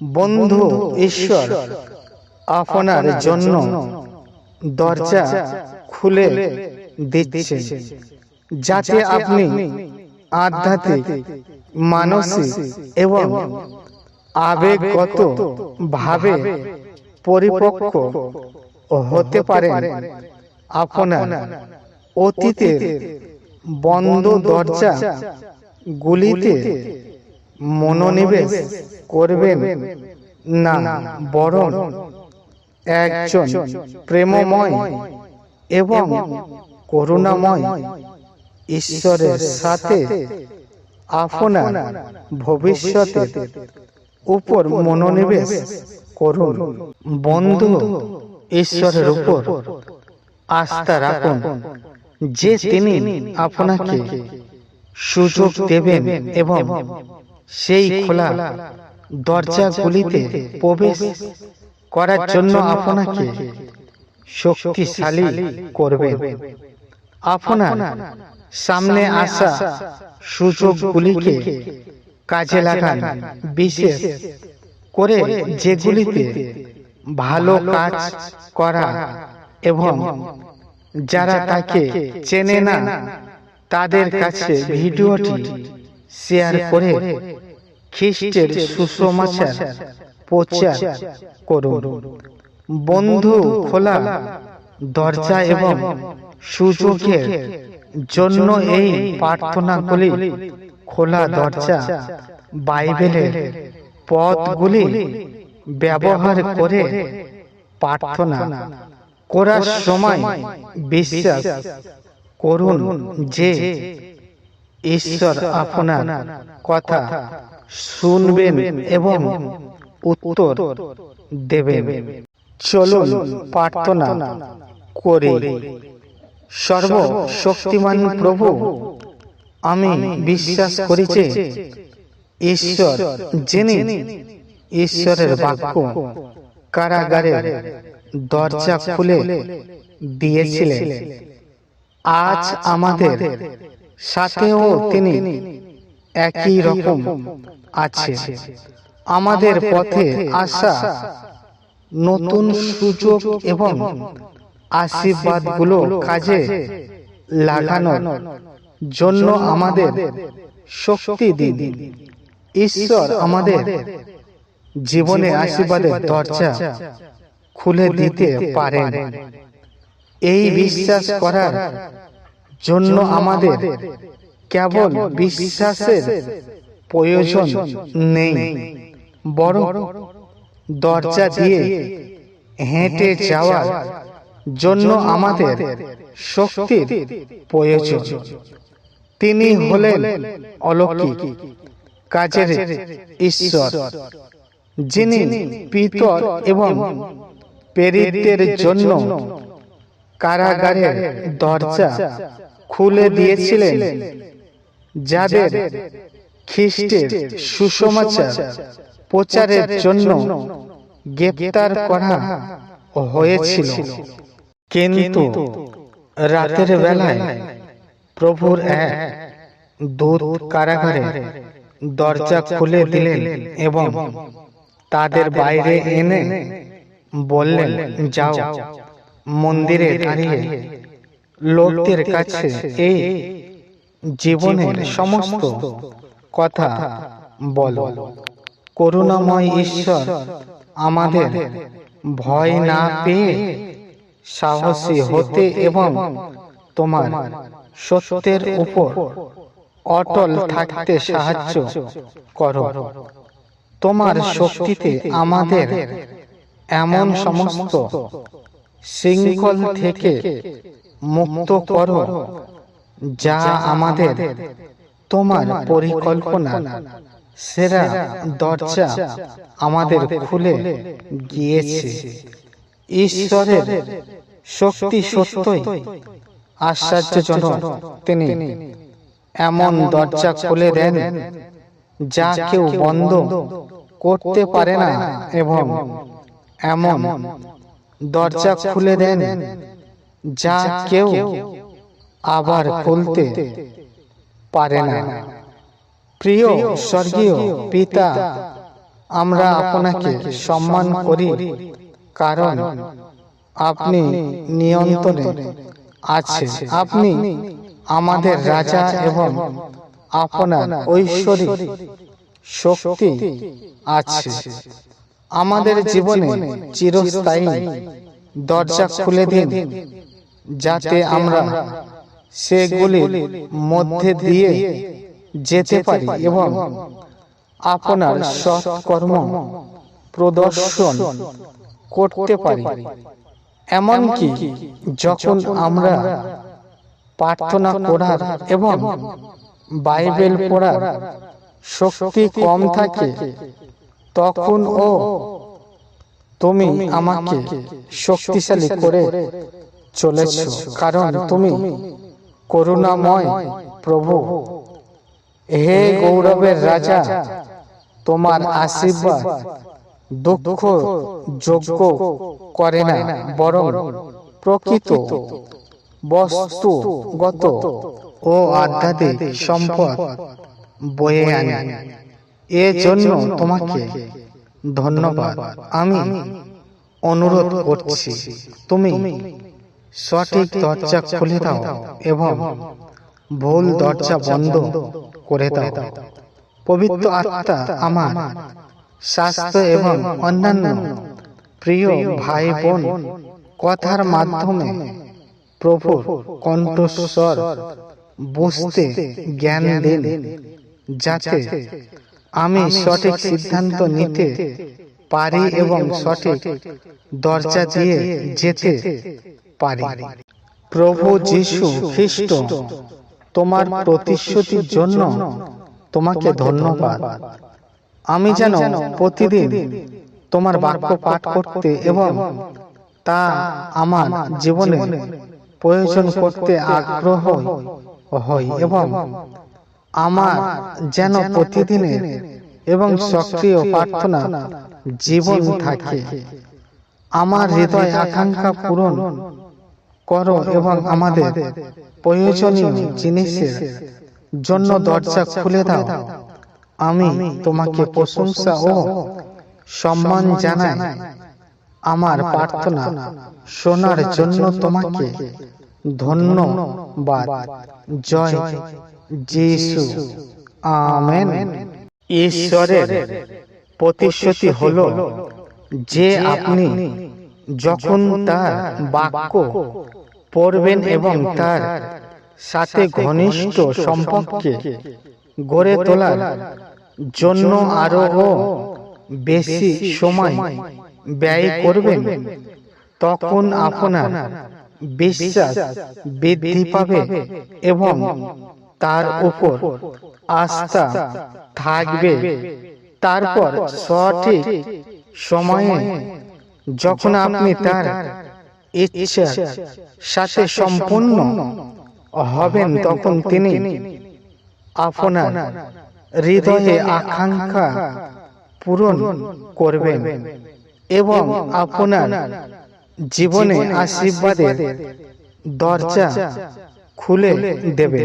বন্ধু ঈশ্বর আপনার জন্য দরজা খুলে দিচ্ছে যাতে আপনি আধ্যাত্মিক মানসিক এবং আবেগগত ভাবে পরিপক্ক হতে পারেন আপনার অতীতের বন্ধ দরজা গুলিতে মনোনিবেশ করবেন না, বরং একজন প্রেমময় এবং করুণাময় ঈশ্বরের সাথে আপনার ভবিষ্যতের উপর মনোনিবেশ করুন। বন্ধু, ঈশ্বরের উপর আস্থা রাখুন যে তিনি আপনাকে সুযোগ দেবেন এবং সেই খোলা দরজাগুলিতে প্রবেশ করার জন্য আপনাকে শক্তিশালী করবেন আপনার সামনে আসা সুযোগগুলিকে কাজে লাগান, বিশেষ করে যেগুলিতে ভালো কাজ করা এবং যারা তাকে চেনে না, তাদের কাছে ভিডিওটি শেয়ার করে খ্রিস্টের সুসমাচার প্রচার করুন। বন্ধু খোলা দরজা এবং সুযোগের জন্য এই প্রার্থনাগুলি খোলা দরজা বাইবেলের পথগুলি ব্যবহার করে প্রার্থনা করার সময় বিশ্বাস করুন যে ঈশ্বর আপনার কথা শুনবেন এবং উত্তর দেবেন। চলুন প্রার্থনা করি। সর্বশক্তিমান প্রভু আমি বিশ্বাস করি যে ঈশ্বর যিনি ঈশ্বরের বাক্য কারাগারের দরজা খুলে দিয়েছিলেন। আজ আমাদের সাথেও তিনি একই রকম আছে। আমাদের পথে আসা নতুন সুযোগ এবং আশীর্বাদগুলো কাজে লাগানোর জন্য আমাদের শক্তি দিন। ঈশ্বর আমাদের জীবনে আশীর্বাদের দরজা খুলে দিতে পারেন। এই বিশ্বাস করার জন্য আমাদের কেবল বিশ্বাসের প্রয়োজন নেই বড় দরজা দিয়ে হেঁটে যাওয়ার জন্য আমাদের শক্তির প্রয়োজন। তিনি হলেন অলৌকিক কাজের ঈশ্বর যিনি পিতর এবং পেরিতদের জন্য কারাগারের দরজা খুলে দিয়েছিলেন যাদের খ্রিস্টের সুসমাচার প্রচারের জন্য গ্রেপ্তার করা হয়েছিল। কিন্তু রাতের বেলায় প্রভুর এক দূত কারাগারে দরজা খুলে দিলেন এবং তাদের বাইরে এনে বললেন যাও মন্দিরে দাঁড়িয়ে লোকদের কাছে এই জীবনের সমস্ত কথা বলো। করুণাময় ঈশ্বর আমাদের ভয় না পেয়ে সাহসী হতে এবং তোমার সত্যের উপর অটল থাকতে সাহায্য করো। তোমার শক্তিতে আমাদের এমন সমস্ত শৃঙ্খল থেকে মুক্ত করো, যা আমাদের তোমার পরিকল্পনা। সেরা দরজা আমাদের খুলে গিয়েছে। ঈশ্বরের শক্তি সত্যই আশ্চর্যজনক। তিনি এমন দরজা খুলে দেন যা কেউ বন্ধ করতে পারে না, এবং এমন দরজা খুলে দেন যা কেউ আবার খুলতে পারে না। প্রিয় স্বর্গীয় পিতা আমরা আপনাকে সম্মান করি। কারণ আপনি নিয়ন্ত্রণে আছে আপনি আমাদের রাজা এবং আপনার ঐশ্বরিক শক্তি আছে। আমাদের জীবনে চিরস্থায়ী দরজা খুলে দিন। যাতে আমরা সেগুলির মধ্যে দিয়ে যেতে পারি এবং আপনার সৎকর্ম প্রদর্শন করতে পারি। এমনকি যখন আমরা প্রার্থনা করার এবং বাইবেল পড়ার শক্তি কম থাকে তখন ও তুমি আমাকে শক্তিশালী করে চলেছ। কারণ তুমি করুণাময় প্রভু। হে গৌরবের রাজা, তোমার আশীর্বাদ দুঃখ যোগ্য করে না, বরং প্রকৃত বস্তুগত ও আধ্যাত্মিক সম্পদ বয়ে আনে। এর জন্য তোমাকে ধন্যবাদ। আমি অনুরোধ করছি, তুমি সঠিক দরজা খুলে দাও এবং ভুল দরজা বন্ধ করে দাও। পবিত্র আত্মা আমার। স্বাস্থ্য এবং অন্যান্য প্রিয় ভাই বোন কথার মাধ্যমে প্রভুর কণ্ঠস্বর বুঝতে জ্ঞান দিন। যাতে আমি সঠিক সিদ্ধান্ত নিতে পারি এবং সঠিক দরজা দিয়ে যেতে পারি। প্রভু যিশু খ্রিস্ট তোমার প্রতিশ্রুতির জন্য তোমাকে ধন্যবাদ। আমি যেন প্রতিদিন তোমার বাক্য পাঠ করতে এবং তা আমার জীবনে প্রয়োজন করতে আগ্রহ হই এবং আমার যেন প্রতিদিনের এবং সক্রিয় প্রার্থনা জীবন থাকে। আমার হৃদয় আকাঙ্ক্ষা পূরণ করো এবং আমাদের প্রয়োজনীয় জিনিসের জন্য দরজা খুলে দাও। আমি তোমাকে প্রশংসা ও সম্মান জানাই। আমার প্রার্থনা শোনার জন্য তোমাকে ধন্যবাদ। জয় যিশু। আমেন। ঈশ্বরের প্রতিশ্রুতি হলো যে আপনি যখন তার বাক্য পড়বেন এবং তার সাথে ঘনিষ্ঠ সম্পর্কে গড়ে তোলার জন্য আরও বেশি সময় ব্যয় করবেন। তখন আপনার বিশ্বাস বৃদ্ধি পাবে এবং তার উপর আস্থা থাকবে। তারপর সঠিক সময়ে যখন আপনি তার ইচ্ছা সাথে সম্পূর্ণ হবেন তখন তিনি আপনার হৃদয়ে আকাঙ্ক্ষা পূরণ করবেন এবং আপনার জীবনে আশীর্বাদের দরজা খুলে দেবে